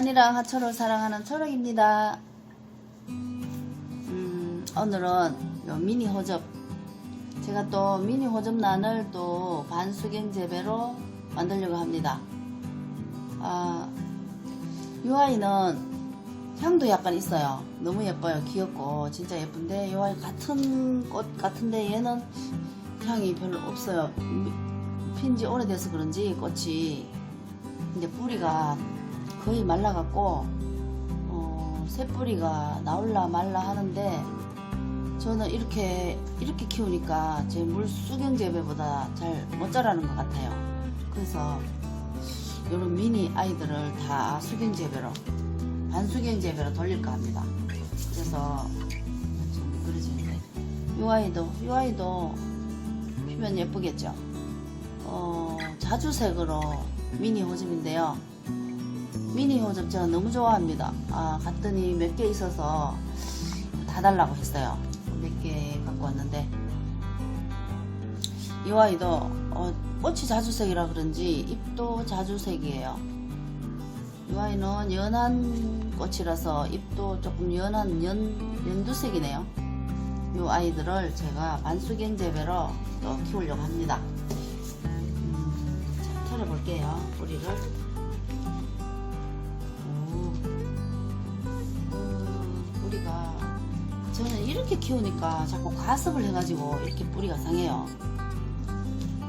산이랑 하초를 사랑하는 초록입니다. 음, 오늘은 요 미니 호접. 제가 또 미니 호접란을 또 반수경 재배로 만들려고 합니다. 아, 이 아이는 향도 약간 있어요. 너무 예뻐요. 귀엽고 진짜 예쁜데 이 아이 같은 꽃 같은데 얘는 향이 별로 없어요. 핀지 오래돼서 그런지 꽃이 근데 뿌리가 거의 말라갖고 어, 새 뿌리가 나올라 말라 하는데 저는 이렇게 이렇게 키우니까 제 물 수경 재배보다 잘 못 자라는 것 같아요. 그래서 이런 미니 아이들을 다 수경 재배로 반수경 재배로 돌릴까 합니다. 그래서 좀 그러지는데 이 아이도 이 아이도 피면 예쁘겠죠. 어, 자주색으로 미니 호접인데요. 미니 호접 제가 너무 좋아합니다. 아, 갔더니 몇 개 있어서 다 달라고 했어요. 몇 개 갖고 왔는데. 이 아이도 어, 꽃이 자주색이라 그런지 잎도 자주색이에요. 이 아이는 연한 꽃이라서 잎도 조금 연한 연, 연두색이네요. 이 아이들을 제가 반수경 재배로 또 키우려고 합니다. 음, 자, 털어볼게요. 뿌리를. 이렇게 키우니까 자꾸 과습을 해가지고 이렇게 뿌리가 상해요.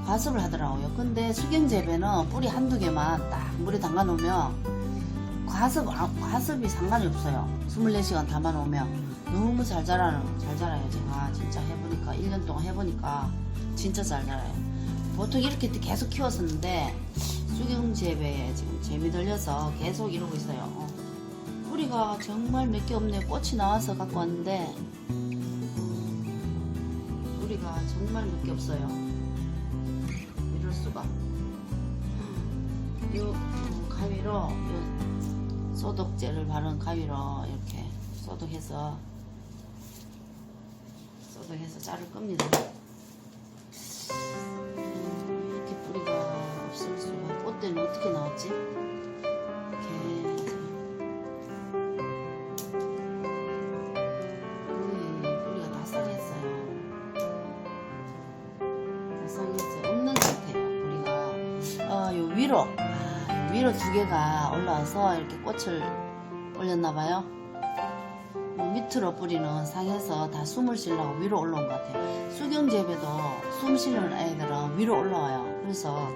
과습을 하더라고요. 근데 수경 재배는 뿌리 한두 개만 딱 물에 담가 놓으면 과습, 아, 과습이 상관이 없어요. 24시간 담아 놓으면 너무 잘 자라는, 잘 자라요. 제가 진짜 해보니까, 1년 동안 해보니까 진짜 잘 자라요. 보통 이렇게 계속 키웠었는데 수경 재배에 지금 재미 들려서 계속 이러고 있어요. 어. 뿌리가 정말 몇 개 없네요. 꽃이 나와서 갖고 왔는데 정말 몇개 없어요. 이럴 수가. 요 음, 가위로 요 소독제를 바른 가위로 이렇게 소독해서 소독해서 자를 겁니다. 위로 두 개가 올라와서 이렇게 꽃을 올렸나봐요. 밑으로 뿌리는 상해서 다 숨을 쉬려고 위로 올라온 것 같아요. 수경 재배도 숨 쉬는 애들은 위로 올라와요. 그래서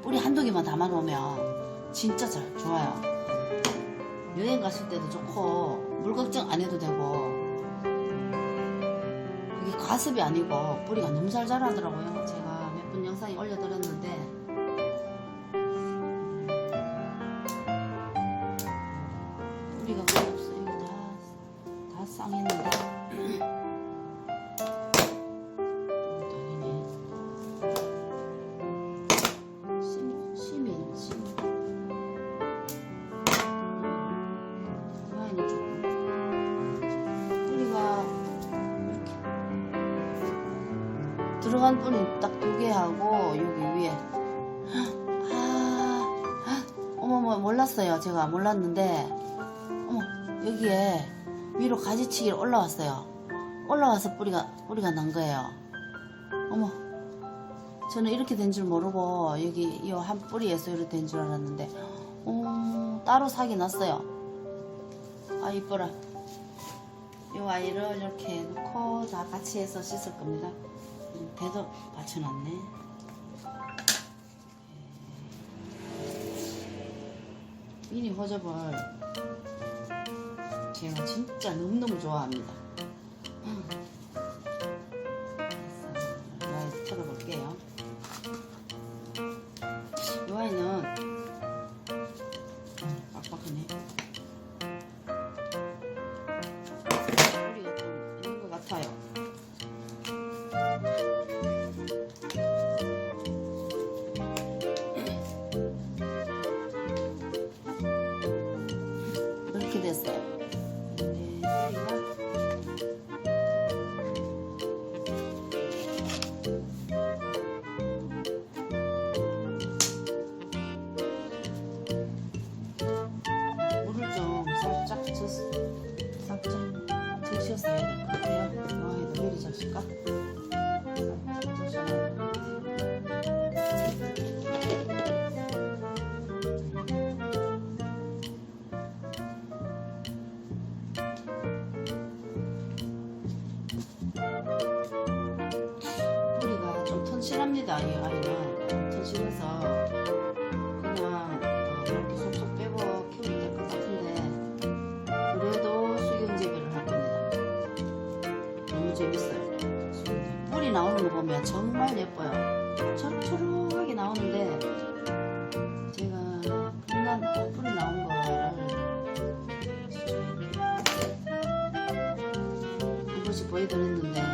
뿌리 한두 개만 담아 놓으면 진짜 잘 좋아요. 여행 갔을 때도 좋고 물 걱정 안 해도 되고 이게 과습이 아니고 뿌리가 너무 잘 자라더라고요. 제가 몇번 영상에 올려드렸는데 어머머, 몰랐어요. 제가 몰랐는데. 어머, 여기에 위로 가지치기를 올라왔어요. 올라와서 뿌리가, 뿌리가 난 거예요. 어머, 저는 이렇게 된 줄 모르고, 여기 이 한 뿌리에서 이렇게 된 줄 알았는데, 어, 따로 사긴 났어요. 아, 이뻐라. 이 아이를 이렇게 놓고 다 같이 해서 씻을 겁니다. 음, 배도 받쳐놨네. 미니 호접을 제가 진짜 너무너무 좋아합니다. 싹좀 적셔서 해야 될 것 같아요. 아, 이거 미리 적실까? 정말 예뻐요. 초록초록하게 나오는데 제가 어, 뿌리 나온 거를 한 번씩 보여드렸는데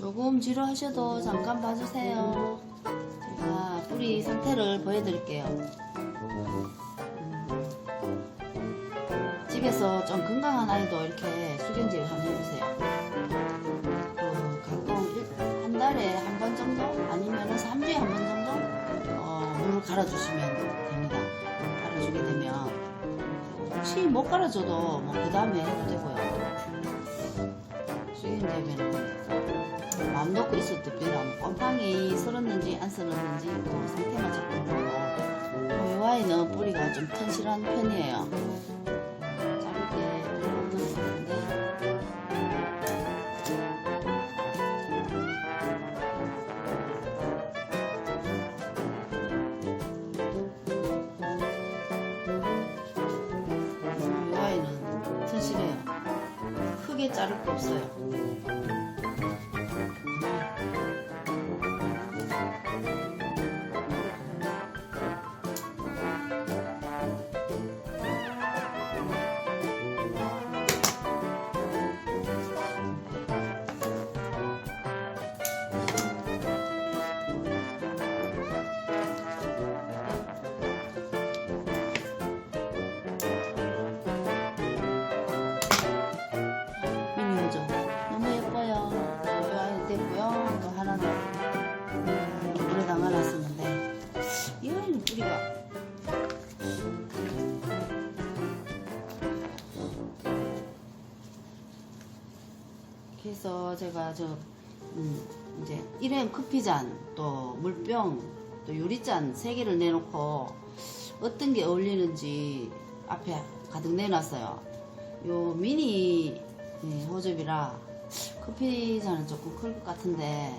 조금 지루하셔도 잠깐 봐주세요. 제가 뿌리 상태를 보여드릴게요. 음, 집에서 좀 건강한 아이도 이렇게 수경재배 한번 해보세요. 어, 가끔 일- 한 달에 한 번 정도 아니면 3주에 한 번 정도 어, 물을 갈아주시면 됩니다. 갈아주게 되면 혹시 못 갈아줘도 뭐 그 다음에 해도 되고요. 수경재배는 마음 놓고 있을 때입니다. 곰팡이 쓸었는지 안 쓸었는지 또 상태만 자꾸 보고 어, 이 아이는 뿌리가 좀 튼실한 편이에요. 것 같은데 음, 이 아이는 튼실해요. 크게 자를 거 없어요. 그래서 제가 저 음, 이제 일회용 커피잔 또 물병 또 유리잔 세 개를 내놓고 어떤 게 어울리는지 앞에 가득 내놨어요. 요 미니 네, 호접이라 커피잔은 조금 클 것 같은데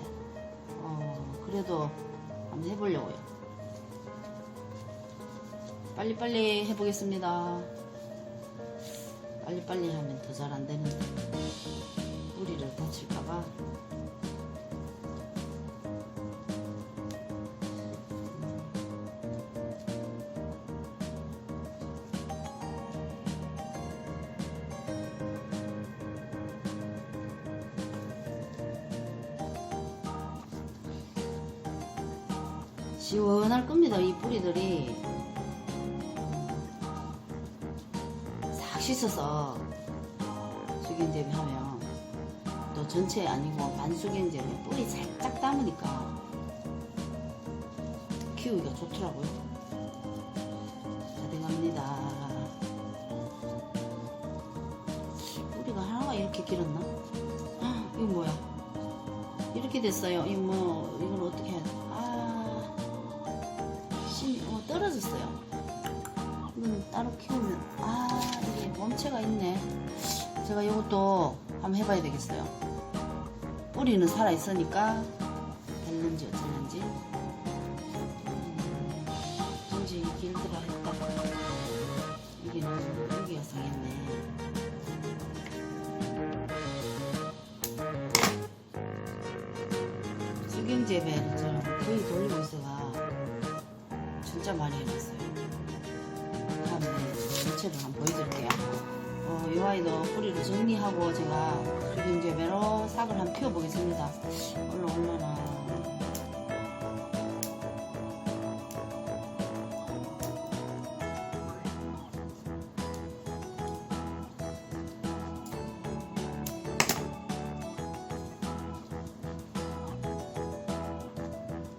어, 그래도 한번 해보려고요. 빨리빨리 해보겠습니다. 빨리빨리 하면 더 잘 안 되는데 뿌리를 다칠까봐 시원할 겁니다. 이 뿌리들이 싹 씻어서 수경재배 하면 또 전체 아니고 반수경재배 뿌리 살짝 담으니까 키우기가 좋더라고요. 자댕합니다. 뿌리가 하나가 이렇게 길었나? 헉, 이거 뭐야? 이렇게 됐어요. 이거 뭐 이걸 어떻게 해야 돼? 아, 씨, 어, 떨어졌어요. 이건 따로 키우면 아 이게 몸체가 있네. 제가 이것도 한번 해봐야 되겠어요. 뿌리는 살아 있으니까 됐는지 어쩌는지. 음, 왠지 길더라 했다. 여기는 여기가 상했네. 수경재배를 저는 거의 돌리고 있어가 진짜 많이 해놨어요. 다음에 전체를 한번 보여드릴게요. 어, 이 아이도 뿌리를 정리하고 제가 지금 이제 메로 싹을 한번 피워보겠습니다. 올라 올라나.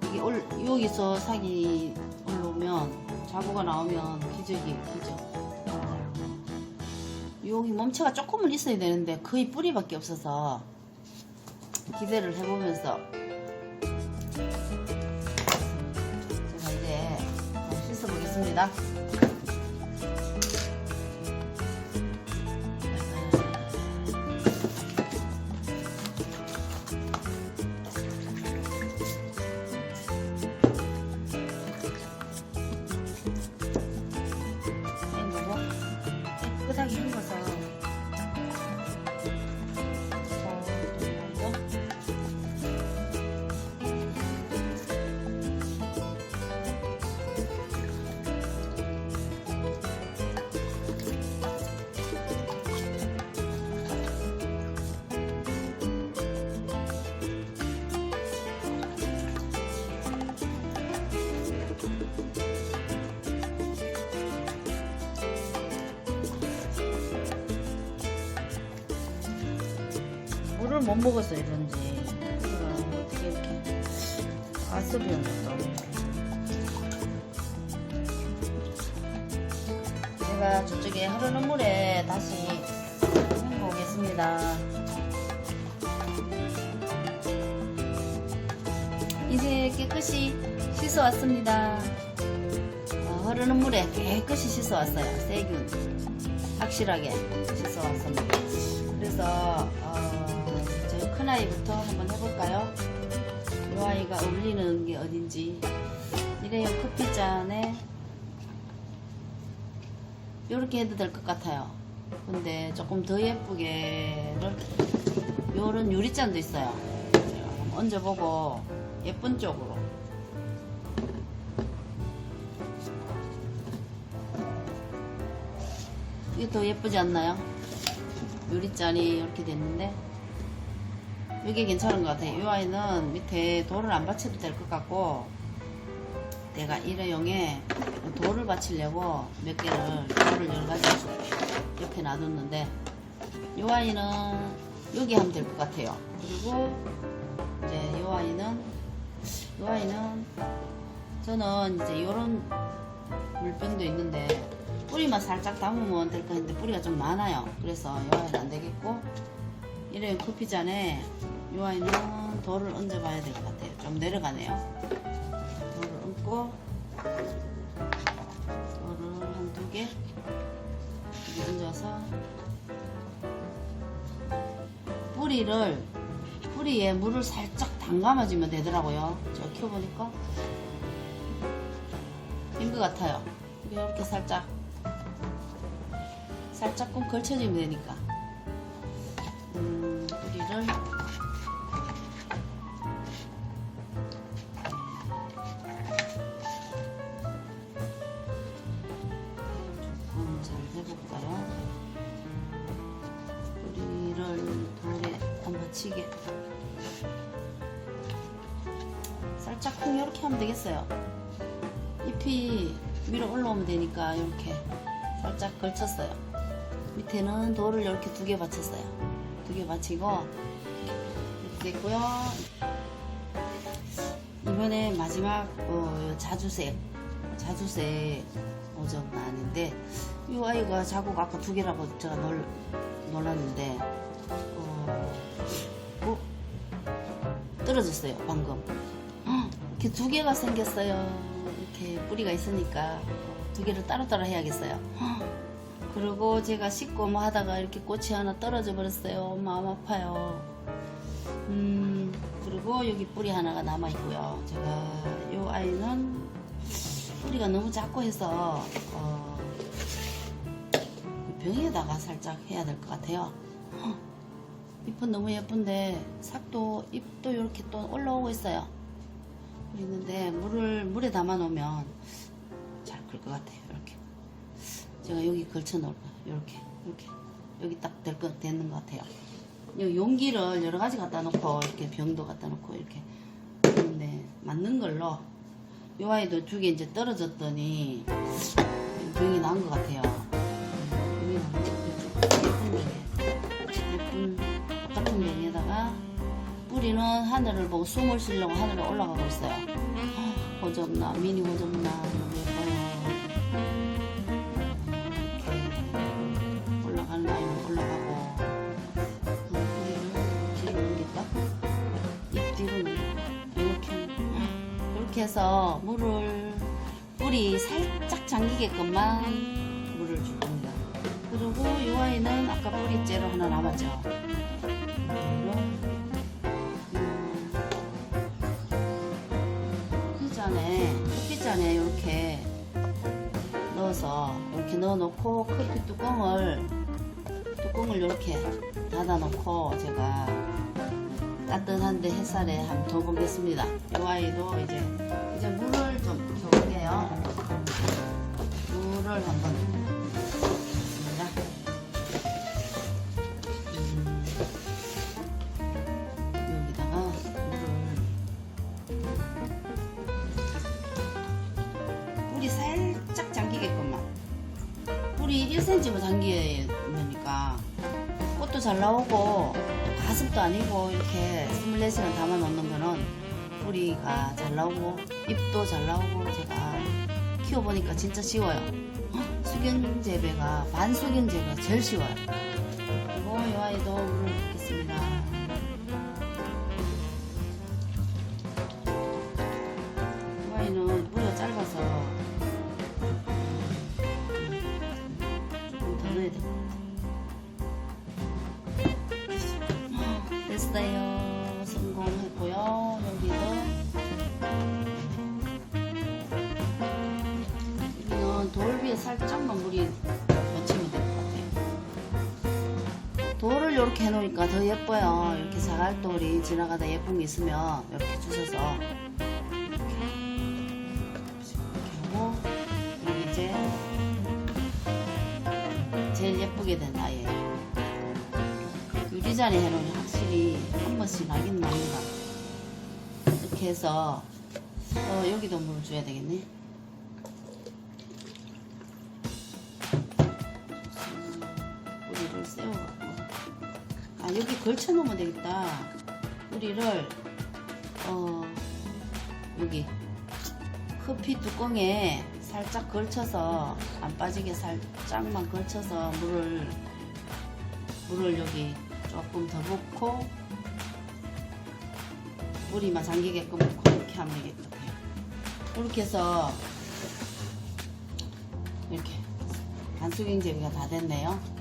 이게 올, 여기서 싹이 올라오면 자구가 나오면 기적이 기적. 어, 여기 몸체가 조금은 있어야 되는데 거의 뿌리밖에 없어서 기대를 해보면서 제가 이제 씻어보겠습니다. 물을 못 먹어서 이런지. 어떻게 이렇게 아스비언 또 제가 저쪽에 흐르는 물에 다시 헹궈 오겠습니다. 이제 깨끗이 씻어 왔습니다. 어, 흐르는 물에 깨끗이 씻어 왔어요. 세균. 확실하게 씻어 왔습니다. 그래서 큰 아이부터 한번 해볼까요? 이 아이가 어울리는 게 어딘지. 이래요 커피잔에. 이렇게 해도 될 것 같아요. 근데 조금 더 예쁘게 요런 유리잔도 있어요. 얹어보고 예쁜 쪽으로. 이게 더 예쁘지 않나요? 유리잔이 이렇게 됐는데 이게 괜찮은 것 같아요. 이 아이는 밑에 돌을 안 받쳐도 될 것 같고 내가 일회용에 돌을 받치려고 몇 개를 돌을 여러 가지 옆에 놔뒀는데 이 아이는 여기 하면 될 것 같아요. 그리고 이제 이 아이는 이 아이는 저는 이제 이런 물병도 있는데 뿌리만 살짝 담으면 될 것 같은데 뿌리가 좀 많아요. 그래서 이 아이는 안 되겠고 이런 커피잔에 이 아이는 돌을 얹어 봐야 될 것 같아요. 좀 내려가네요. 돌을 얹고 돌을 한 두개 이렇게 얹어서 뿌리를 뿌리에 물을 살짝 담가마주면 되더라고요. 저 켜보니까 인것 같아요. 이렇게 살짝 살짝 꼭 걸쳐주면 되니까 음, 뿌리를 안 받치게 살짝 쿵 이렇게 하면 되겠어요. 잎이 위로 올라오면 되니까 이렇게 살짝 걸쳤어요. 밑에는 돌을 이렇게 두 개 받쳤어요. 두 개 받치고 이렇게 됐고요. 이번에 마지막 어, 자주색 자주색 오점 나는데 이 아이가 자국 아까 두 개라고 제가 놀, 놀랐는데 어, 어? 떨어졌어요 방금. 헉, 이렇게 두 개가 생겼어요. 이렇게 뿌리가 있으니까 어, 두 개를 따로따로 해야겠어요. 헉, 그리고 제가 씻고 뭐 하다가 이렇게 꽃이 하나 떨어져 버렸어요. 마음 아파요. 음 그리고 여기 뿌리 하나가 남아 있고요. 제가 이 아이는 뿌리가 너무 작고 해서 어, 병에다가 살짝 해야 될 것 같아요. 헉, 잎은 너무 예쁜데 삭도 잎도 이렇게 또 올라오고 있어요 있는데 물을 물에 담아 놓으면 잘 클 것 같아요 이렇게 제가 여기 걸쳐 놓을 거예요 이렇게 이렇게 여기 딱 될 것 되는 것 같아요. 요 용기를 여러 가지 갖다 놓고 이렇게 병도 갖다 놓고 이렇게 근데 맞는 걸로 요 아이도 두 개 이제 떨어졌더니 병이 난 것 같아요. 뿌리는 하늘을 보고 숨을 쉬려고 하늘에 올라가고 있어요. 호접나 미니 호접나 올라가는 아이는 올라가고 뒤로 넘겼다. 잎 뒤로 이렇게 이렇게 해서 물을 뿌리 살짝 잠기게끔만 물을 줄 겁니다. 그리고 이 아이는 아까 뿌리째로 하나 남았죠. 넣어놓고 커피 뚜껑을 뚜껑을 이렇게 닫아 놓고 제가 따뜻한데 햇살에 한번 둬보겠습니다. 이 아이도 이제 이제 물을 좀 줘볼게요. 물을 한번 1cm만 잠기면니까 꽃도 잘 나오고 가습도 아니고 이렇게 24시간 담아 놓는 거는 뿌리가 잘 나오고 잎도 잘 나오고 제가 키워보니까 진짜 쉬워요. 헉, 수경 재배가 반수경 재배가 제일 쉬워요. 그리고 이 아이도 물을 붓겠습니다 살짝만 물이 묻히면 될 것 같아요. 돌을 이렇게 해놓으니까 더 예뻐요. 이렇게 사갈돌이 지나가다 예쁜 게 있으면 이렇게 주셔서 이렇게, 하고 여기 이제 제일 예쁘게 된 아이예요. 유리잔에 해놓으면 확실히 한 번씩 나긴 납니다. 이렇게 해서 어, 여기도 물을 줘야 되겠네. 걸쳐 놓으면 되겠다. 뿌리를 어 여기 커피 뚜껑에 살짝 걸쳐서 안 빠지게 살짝만 걸쳐서 물을 물을 여기 조금 더 붓고 물이만 잠기게끔 그렇게 하면 되겠 같아요. 이렇게 해서 이렇게 반수경 재배가 다 됐네요.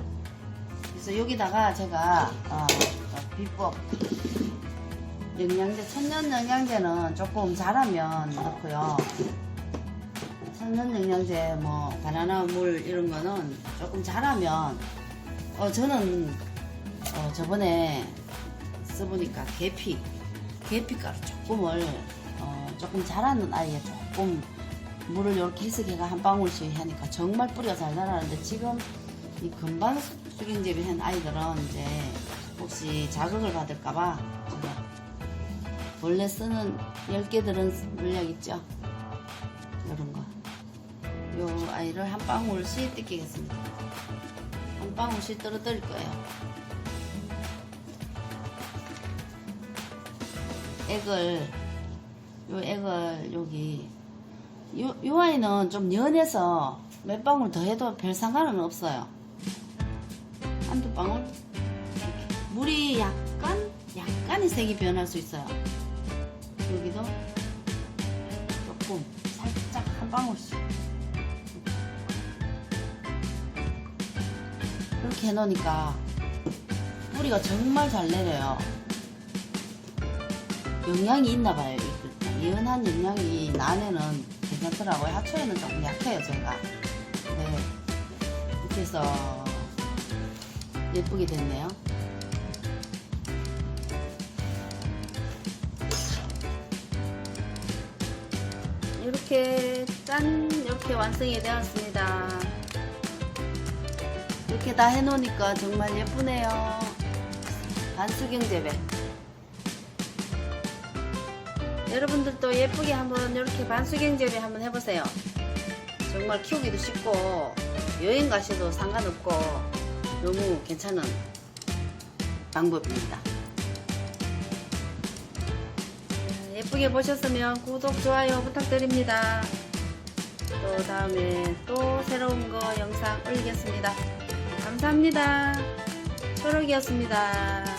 그래서 여기다가 제가 어, 어, 비법 영양제 천연 영양제는 조금 자라면 넣고요. 천연 영양제 뭐 바나나 물 이런 거는 조금 자라면 어 저는 어, 저번에 써보니까 계피, 계피 가루 조금을 어, 조금 자라는 아이에 조금 물을 이렇게 해서 걔가 한 방울씩 하니까 정말 뿌리가 잘 자라는데 지금 이 금방 수경재배 한 아이들은 이제 혹시 자극을 받을까봐 원래 쓰는 10개들은 물약 있죠? 이런 거. 요 아이를 한 방울씩 뜯기겠습니다. 한 방울씩 떨어뜨릴 거예요. 액을 요 액을 여기 요, 요 아이는 좀 연해서 몇 방울 더 해도 별 상관은 없어요 한두 방울. 물이 약간 약간의 색이 변할 수 있어요 여기도 조금 살짝 한 방울씩 이렇게 해놓으니까 뿌리가 정말 잘 내려요 영양이 있나 봐요. 이 연한 영양이 난에는 괜찮더라고요. 하초에는 조금 약해요, 제가. 네. 이렇게 해서 예쁘게 됐네요. 이렇게 짠 이렇게 완성이 되었습니다. 이렇게 다 해놓으니까 정말 예쁘네요. 반수경 재배. 여러분들도 예쁘게 한번 이렇게 반수경 재배 한번 해보세요. 정말 키우기도 쉽고 여행 가셔도 상관없고 너무 괜찮은 방법입니다. 예쁘게 보셨으면 구독, 좋아요 부탁드립니다. 또 다음에 또 새로운 거 영상 올리겠습니다. 감사합니다. 초록이었습니다.